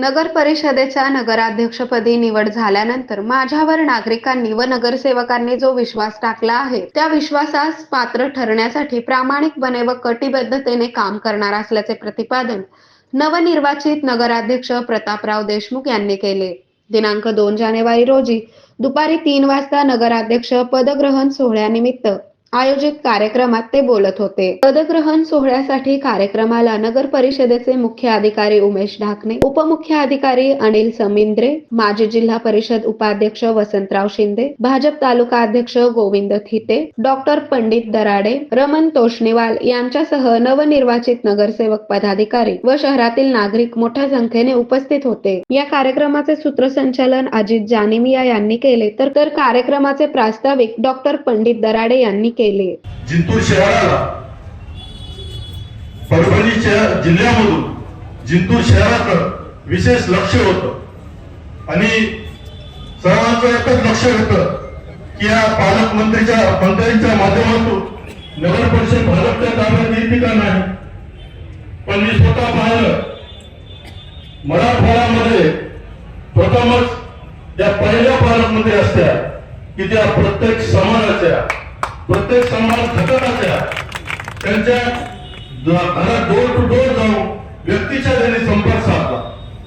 नगर परिषदेच्या नगराध्यक्षपदी निवड झाल्यानंतर माझ्यावर नागरिकांनी व नगरसेवकांनी जो विश्वास टाकला आहे त्या विश्वासास पात्र ठरण्यासाठी प्रामाणिकपणे व कटिबद्धतेने काम करणार असल्याचे प्रतिपादन नवनिर्वाचित नगराध्यक्ष प्रतापराव देशमुख यांनी केले. दिनांक दोन जानेवारी रोजी दुपारी तीन वाजता नगराध्यक्ष पदग्रहण सोहळ्यानिमित्त आयोजित कार्यक्रमात ते बोलत होते. पदग्रहण सोहळ्यासाठी कार्यक्रमाला नगर परिषदेचे मुख्य अधिकारी उमेश ढाकणे उपमुख्य अधिकारी अनिल समिंद्रे माजी जिल्हा परिषद उपाध्यक्ष वसंतराव शिंदे भाजप तालुका अध्यक्ष गोविंद थिते डॉक्टर पंडित दराडे रमन तोष्णीवाल यांच्यासह नवनिर्वाचित नगरसेवक पदाधिकारी व शहरातील नागरिक मोठ्या संख्येने उपस्थित होते. या कार्यक्रमाचे सूत्रसंचालन अजित जानिमिया यांनी केले. तर तर कार्यक्रमाचे प्रास्ताविक डॉक्टर पंडित दराडे यांनी केले. जिंतूर शहराला परभणीच्या जिल्ह्यामधून जिंतूर शहराकडं विशेष लक्ष होत. आणि सर्वांचं एकच लक्ष होतं की या पालकमंत्रीच्या मंत्र्यांच्या माध्यमातून नगर परिषद भाजपच्या ताब्यात येते का नाही? पण मी स्वतः पाहिलं मराठवाड्यामध्ये प्रथमच त्या पहिल्या पालकमंत्री असत्या की त्या प्रत्येक समाजाच्या प्रत्येक समाज घटकाच्या त्यांच्या घरात डोर टू डोर